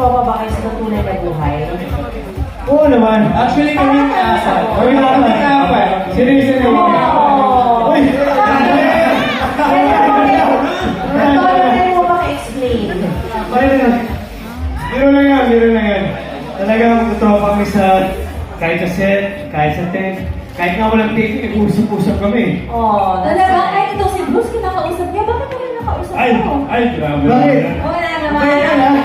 tropa ba kayo sa tunay na buhay? Oo naman. Actually, kami uh, Kami na kami apat. Seryoso na yun. Oo. Uy! Ano mo maka-explain? Ayun na. Biro lang yan, biro lang yan. Talagang totoo kami sa kahit sa set, kahit sa tent, kahit nga walang take, nag-usap-usap kami. Oh, Talaga, kahit ito si Bruce, kinakausap Ay, ay, grabe. Bakit? Wala naman. Lang?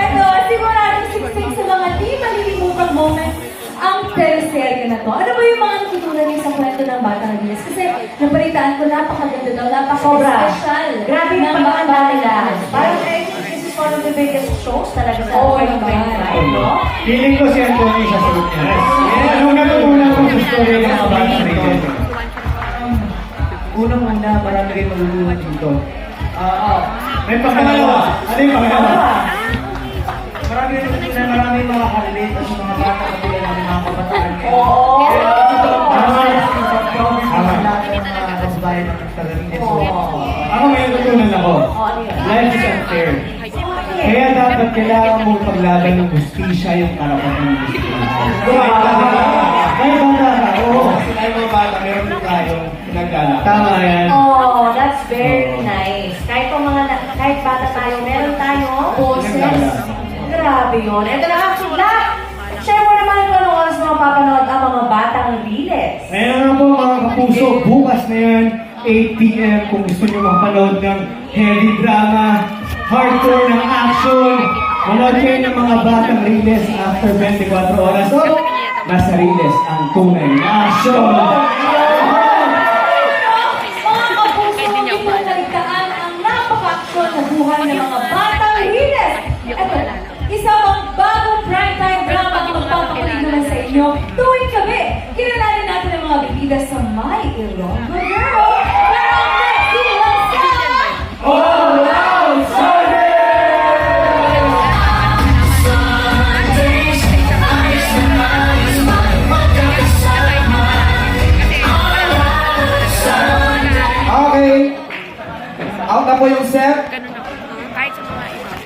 Ito, sigurado siksik sa mga di malilimutang moments ang teleserye na to. Ano ba yung mga natutunan niyo sa kwento ng Batang Gilas? Kasi nabalitaan ko, napakaganda daw, napaka-special. Grabe yung ng pagkakanta Batang nila. Parang think this is one of the biggest shows talaga sa Oo 2025, no? Feeling ko si Anthony sa sagot niya. Yes. Anong natutunan mo sa story ng mga bata rin? Unang-una, marami rin malulungan dito. Ah, ah, May pangalawa. Ano yung pangalawa? marami natutunan, marami makakarelate sa mga bata katulad ng mga kabataan. Oo. Tama. Tama. Lahat ng mga kababayan ng Tagalinis. Oo. Ako may natutunan ako. Life is unfair. Kaya dapat kailangan mong paglaban ng justisya yung karapatan ng justisya. Kahit bata ka, oo. Sila yung mga bata, meron din tayong pinagdala. Tama yan. Very nice. Kahit pa mga, na- kahit bata tayo, meron tayo boses. Grabe yun. Ito na nga, lahat. Share mo naman kung anong oras mga papanood ang mga batang riles. Ayan na po mga kapuso, bukas na yan, 8pm kung gusto nyo makapanood ng heavy drama, hardcore ng action, manood kayo ng mga batang riles after 24 oras. So, nasa riles ang tunay na action. buhay ng mga batang hilis. Ito, isa pang bagong primetime drama ang magpapakulit naman sa inyo tuwing gabi. Kilalanin natin ang mga bibida sa My Ilonggo Girl. out na po yung set.